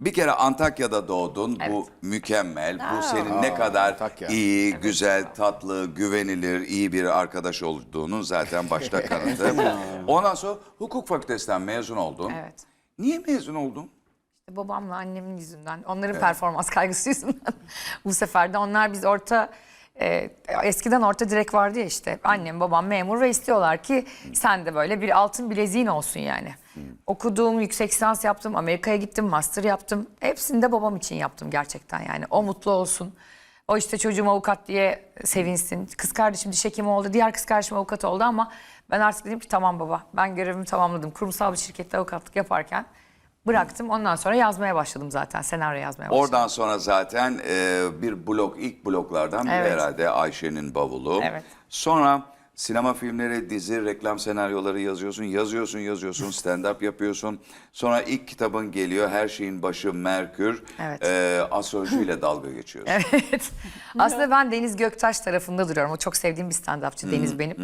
Bir kere Antakya'da doğdun. Bu Evet. mükemmel. Bu senin ne kadar Antakya. iyi, güzel, tatlı, güvenilir, iyi bir arkadaş olduğunun zaten başta kanıtı. Ondan sonra hukuk fakültesinden mezun oldun. Evet. Niye mezun oldun? İşte babamla annemin yüzünden, onların performans kaygısı yüzünden. Bu sefer de onlar biz orta, e, eskiden orta direk vardı ya işte. Annem babam memur ve istiyorlar ki sen de böyle bir altın bileziğin olsun yani. Okuduğum, yüksek lisans yaptım, Amerika'ya gittim, master yaptım. Hepsini de babam için yaptım gerçekten yani. O mutlu olsun. O işte çocuğum avukat diye sevinsin. Kız kardeşim diş hekimi oldu. Diğer kız kardeşim avukat oldu ama ben artık dedim ki tamam baba ben görevimi tamamladım. Kurumsal bir şirkette avukatlık yaparken bıraktım. Ondan sonra yazmaya başladım zaten. Senaryo yazmaya başladım. Oradan sonra zaten e, bir blok, ilk bloklardan biri Evet. herhalde Ayşe'nin bavulu. Evet. Sonra sinema filmleri, dizi, reklam senaryoları yazıyorsun, yazıyorsun, yazıyorsun, stand-up yapıyorsun. Sonra ilk kitabın geliyor, Her Şeyin Başı Merkür. Evet. E, astrolojiyle dalga geçiyorsun. Evet. Aslında ben Deniz Göktaş tarafında duruyorum. O çok sevdiğim bir stand-upçı Deniz benim.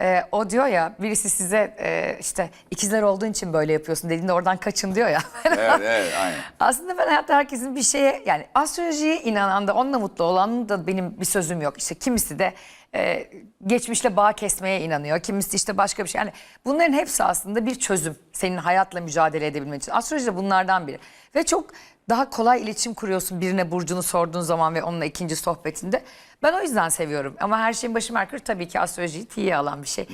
Ee, o diyor ya birisi size e, işte ikizler olduğun için böyle yapıyorsun dediğinde oradan kaçın diyor ya. evet, evet, aynen. Aslında ben hayatta herkesin bir şeye yani astrolojiye inanan da onunla mutlu olan da benim bir sözüm yok. İşte kimisi de e, geçmişle bağ kesmeye inanıyor. Kimisi işte başka bir şey. Yani bunların hepsi aslında bir çözüm. Senin hayatla mücadele edebilmen için. Astroloji de bunlardan biri. Ve çok daha kolay iletişim kuruyorsun birine burcunu sorduğun zaman ve onunla ikinci sohbetinde. Ben o yüzden seviyorum. Ama her şeyin başı Merkür tabii ki astrolojiyi tiye alan bir şey.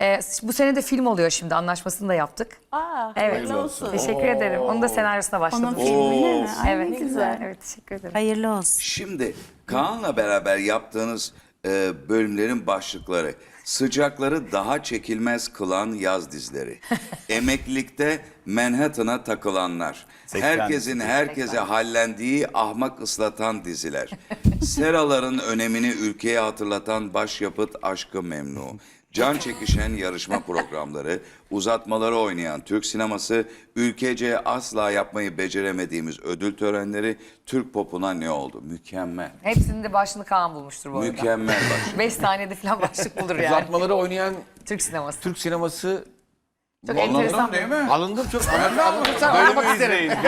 E, bu sene de film oluyor şimdi. Anlaşmasını da yaptık. Aa, Evet. hayırlı olsun. Teşekkür ederim. Onun da senaryosuna başladım. Onun filmine mi? Ay, Evet. ne güzel. Evet teşekkür ederim. Hayırlı olsun. Şimdi Kaan'la beraber yaptığınız e, bölümlerin başlıkları sıcakları daha çekilmez kılan yaz dizileri. Emeklilikte Manhattan'a takılanlar. Herkesin herkese hallendiği ahmak ıslatan diziler. Seraların önemini ülkeye hatırlatan başyapıt Aşkı Memnu. Can çekişen yarışma programları, uzatmaları oynayan Türk sineması, ülkece asla yapmayı beceremediğimiz ödül törenleri Türk popuna ne oldu? Mükemmel. Hepsinin de başını Kaan bulmuştur bu arada. Mükemmel bak. Beş saniyede falan başlık bulur yani. Uzatmaları oynayan Türk sineması. Türk sineması Çok enteresan. değil mi? alındım çok. Bölümü izleyin.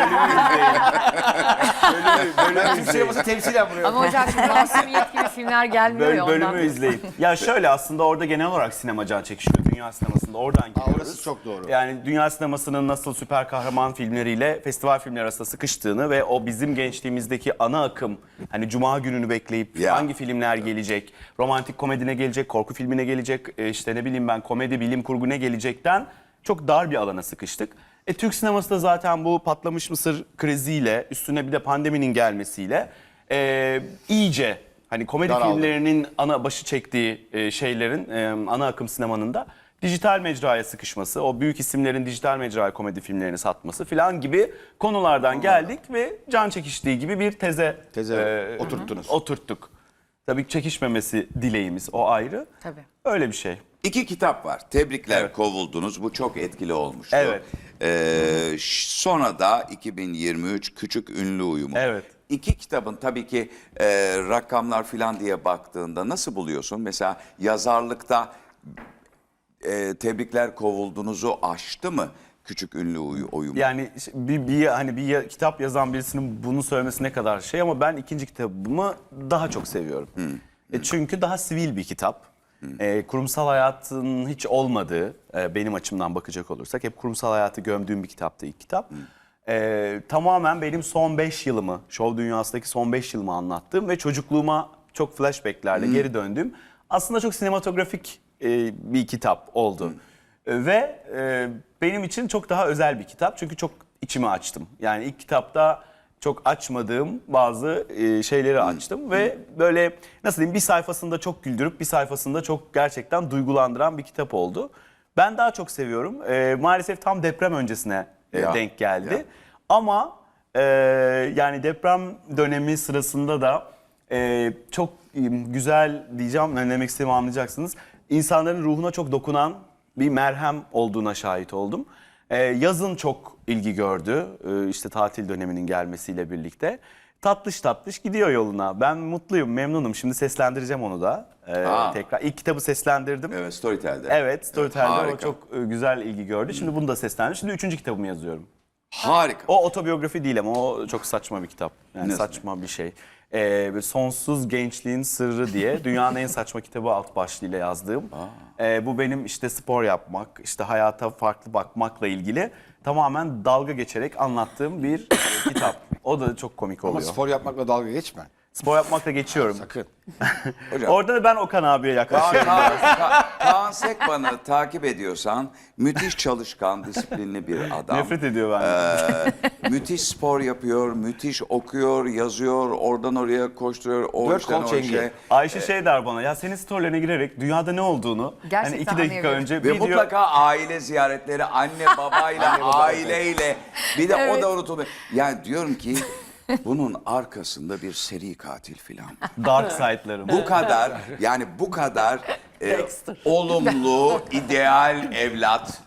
Ben Türk sineması temsilen buraya. Ama hocam şimdi masumiyet gibi filmler gelmiyor Böl- ya ondan. bölümü izleyin. Ya şöyle aslında orada genel olarak sinema can çekişiyor. Dünya sinemasında oradan giriyoruz. orası çok doğru. Yani dünya sinemasının nasıl süper kahraman filmleriyle festival filmleri arasında sıkıştığını ve o bizim gençliğimizdeki ana akım hani cuma gününü bekleyip Ya. hangi filmler gelecek, romantik komedine gelecek, korku filmine gelecek, e, işte ne bileyim ben komedi, bilim kurgu ne gelecekten çok dar bir alana sıkıştık. E, Türk sineması da zaten bu patlamış mısır kriziyle üstüne bir de pandeminin gelmesiyle e, iyice hani komedi Daraldı. filmlerinin ana başı çektiği e, şeylerin e, ana akım sinemanın da dijital mecraya sıkışması, o büyük isimlerin dijital mecraya komedi filmlerini satması falan gibi konulardan geldik ve can çekiştiği gibi bir teze, Teze oturttunuz. oturttuk. Tabii çekişmemesi dileğimiz o ayrı. Tabii. Öyle bir şey. İki kitap var. Tebrikler Evet. kovuldunuz. Bu çok etkili olmuştu. Evet. Ee, sonra da 2023 Küçük Ünlü Uyumu. Evet. İki kitabın tabii ki e, rakamlar falan diye baktığında nasıl buluyorsun? Mesela yazarlıkta e, tebrikler kovuldunuzu aştı mı Küçük Ünlü Uyumu? Yani bir, bir hani bir kitap yazan birisinin bunu söylemesi ne kadar şey ama ben ikinci kitabımı daha çok seviyorum. E, çünkü daha sivil bir kitap. E, kurumsal hayatın hiç olmadığı e, benim açımdan bakacak olursak hep kurumsal hayatı gömdüğüm bir kitaptı ilk kitap. E, tamamen benim son 5 yılımı, şov dünyasındaki son 5 yılımı anlattığım ve çocukluğuma çok flashbacklerle geri döndüğüm aslında çok sinematografik e, bir kitap oldu. E, Ve e, benim için çok daha özel bir kitap çünkü çok içimi açtım. Yani ilk kitapta çok açmadığım bazı e, şeyleri açtım ve böyle nasıl diyeyim bir sayfasında çok güldürüp bir sayfasında çok gerçekten duygulandıran bir kitap oldu. Ben daha çok seviyorum. E, maalesef tam deprem öncesine e, Ya, denk geldi. ya. Ama e, yani deprem dönemi sırasında da e, çok e, güzel diyeceğim, ne demek istediğimi anlayacaksınız. İnsanların ruhuna çok dokunan bir merhem olduğuna şahit oldum. E, yazın çok ilgi gördü, e, işte tatil döneminin gelmesiyle birlikte. Tatlış tatlış gidiyor yoluna. Ben mutluyum, memnunum. Şimdi seslendireceğim onu da. E, Aa. tekrar ilk kitabı seslendirdim. Evet Storytel'de. Evet, Storytel'de o harika. çok e, güzel ilgi gördü. Şimdi bunu da seslendim. Şimdi üçüncü kitabımı yazıyorum. Harika. O otobiyografi değil ama o çok saçma bir kitap. Yani Nasıl? saçma bir şey. Ee, böyle Sonsuz Gençliğin Sırrı diye dünyanın en saçma kitabı alt başlığıyla yazdığım. Ee, bu benim işte spor yapmak, işte hayata farklı bakmakla ilgili tamamen dalga geçerek anlattığım bir e, kitap. O da çok komik Ama oluyor. Spor, spor yapmakla dalga geçme. yapmakla geçiyorum. Sakın. Hocam. Orada da ben Okan abiye yaklaşıyorum. Kaan, Kaan, Kaan Sekban'ı takip ediyorsan müthiş çalışkan, disiplinli bir adam. Nefret ediyor benden. Ee, müthiş spor yapıyor, müthiş okuyor, yazıyor, oradan oraya koşturuyor, o Dört kol çengi. işe. Ayşe şey der bana ya senin storylerine girerek dünyada ne olduğunu Gerçekten hani iki dakika anlayabilirim. önce Ve diyor- mutlaka aile ziyaretleri, anne babayla, aileyle. Bir de o da unutulmuyor. Yani diyorum ki bunun arkasında bir seri katil filan. dark side'larım. Bu kadar yani bu kadar e, olumlu, ideal evlat.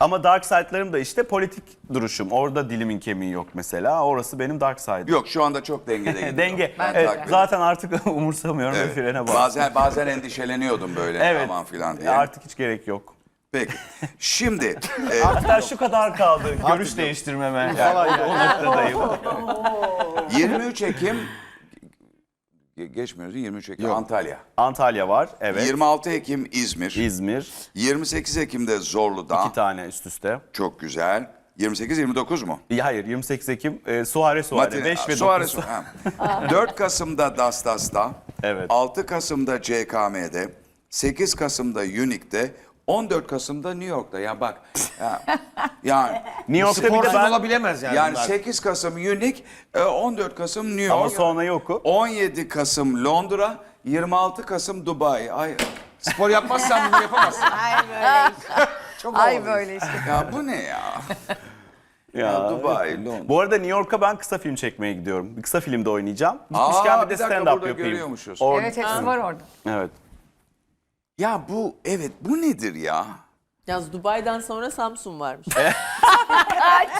Ama dark side'larım da işte politik duruşum. Orada dilimin kemiği yok mesela. Orası benim dark side'ım. Yok şu anda çok dengede gidiyor. Denge. Ben Evet, zaten artık umursamıyorum Evet. ve frene bas. Bazen bazen endişeleniyordum böyle Evet. aman filan diye. Artık hiç gerek yok. Peki. Şimdi e, Hatta şu kadar kaldı görüş değiştirmeme. Yani o noktadayım. 23 Ekim geçmiyoruz değil mi? 23 Ekim Antalya. Antalya var. Evet. 26 Ekim İzmir. İzmir. 28 Ekim'de Zorlu'da. iki tane üst üste. Çok güzel. 28-29 mu? İyi, Hayır 28 Ekim e, Suare Suare. Matine- 5 ve Suarez- 9. ha. 4 Kasım'da Dastas'ta. Evet. 6 Kasım'da CKM'de. 8 Kasım'da Unique'de. 14 Kasım'da New York'ta. Ya bak. Ya, yani New York'ta bir de ben... olabilemez yani. yani bunlar. 8 Kasım Unique, e, 14 Kasım New York. Ama sonrayı oku. 17 Kasım Londra, 26 Kasım Dubai. Ay Spor yapmazsan bunu yapamazsın. Çok Ay böyle işte. ya bu ne ya? Ya. Dubai, Londra. Bu arada New York'a ben kısa film çekmeye gidiyorum. Bir kısa filmde oynayacağım. Aa, Gitmişken bir de bir dakika, stand-up yapayım. görüyormuşuz. Or- Evet hepsi var orada. Evet. Ya bu evet bu nedir ya? Yalnız Dubai'den sonra Samsun varmış.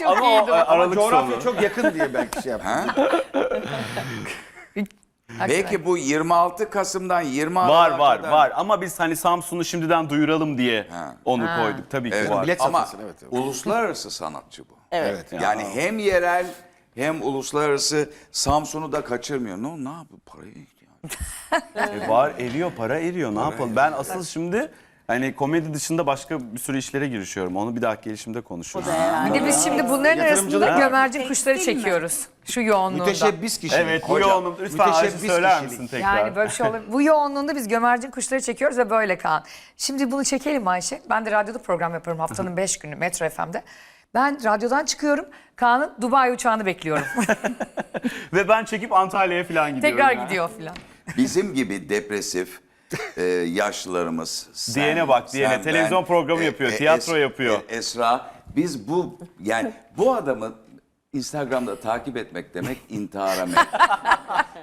Çok Ama o iyiydi. e, bu. Aralık Coğrafya sonu. çok yakın diye belki şey yaptım. Peki bu 26 Kasım'dan 20 Var Aralık'a var kadar- var ama biz hani Samsun'u şimdiden duyuralım diye Ha. onu koyduk. Tabii ki Evet, var. bilet ama satılsın, evet, evet. uluslararası sanatçı bu. Evet. Evet. Yani hem yerel hem uluslararası Samsun'u da kaçırmıyor. Ne, ne yapıyor? Parayı ihtiyacı. E, var eriyor para eriyor ne yapalım. Ben asıl şimdi hani komedi dışında başka bir sürü işlere girişiyorum. Onu bir dahaki gelişimde konuşuruz. Bir de biz şimdi bunların arasında Yatırımcılık- gömercin kuşları çekiyoruz. Şu yoğunluğunda. Müteşebbis kişilik. Evet bu Hocam, yoğunluk lütfen Ayşe müteşebbis söyler kişilik. misin tekrar? Yani böyle bir şey olabilir. Bu yoğunluğunda biz gömercin kuşları çekiyoruz ve böyle Kaan. Şimdi bunu çekelim Ayşe. Ben de radyoda program yapıyorum haftanın 5 günü Metro FM'de. Ben radyodan çıkıyorum. Kaan'ın Dubai uçağını bekliyorum. Ve ben çekip Antalya'ya falan gidiyorum. Tekrar ya. gidiyor filan. Bizim gibi depresif e, yaşlılarımız. sen, Diyene bak, diyene. sen, Televizyon programı yapıyor, tiyatro yapıyor. e, Esra. Biz bu yani bu adamı Instagram'da takip etmek demek intihara meyil.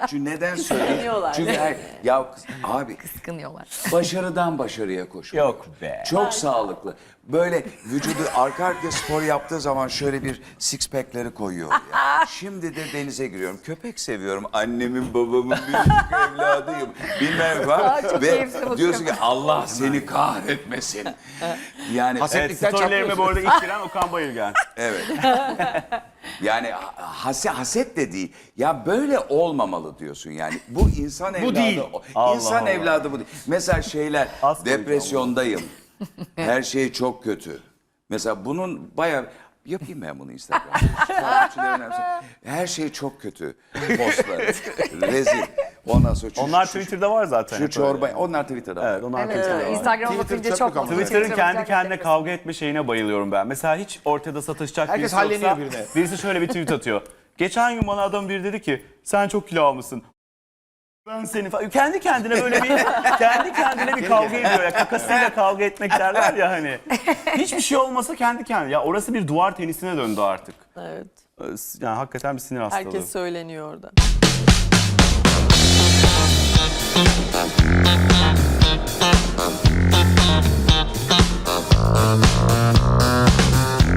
Çünkü neden söyleyeyim? Kıskanıyorlar. Çünkü her, ya abi Kıskanıyorlar. başarıdan başarıya koşuyor. Yok be. Çok sağlıklı. Böyle vücudu arka arkaya spor yaptığı zaman şöyle bir six pack'leri koyuyor ya. Şimdi de denize giriyorum. Köpek seviyorum. Annemin babamın büyük evladıyım. Bilmem Aa, var. çok Ve keyifli bakıyorum. diyorsun ki Allah seni kahretmesin. Yani Evet, Hasetlikten storylerime bu arada ilk giren Okan Bayülgen. Evet. Yani haset, haset de değil. Ya böyle olmamalı diyorsun yani. Bu insan evladı. değil. o- Allah İnsan Allah. evladı bu değil. Mesela şeyler koyacağım depresyondayım. Her şey çok kötü. Mesela bunun bayağı yapayım ben bunu Instagram'da. Takipçilerin hepsi, Her şey çok kötü. Postları. Rezil. Ondan sonra şu, Onlar şu- Twitter'da var zaten. Şu hep çorba. öyle. Onlar Twitter'da. var. Evet onlar Evet, Twitter'da var. Instagram'a Twitter bakınca çok çok. Twitter'ın kendi kendine kavga etme şeyine bayılıyorum ben. Mesela hiç ortada satışacak Herkes birisi yoksa halleniyor birine. birisi şöyle bir tweet atıyor. Geçen gün bana adam biri dedi ki sen çok kilo almışsın. Ben seni falan. Kendi kendine böyle bir kendi kendine bir kavga ediyor ya. Kakasıyla kavga etmek derler ya hani. Hiçbir şey olmasa kendi kendine. Ya orası bir duvar tenisine döndü artık. Evet. Yani hakikaten bir sinir hastalığı. Herkes söyleniyor orada. Mm-hmm.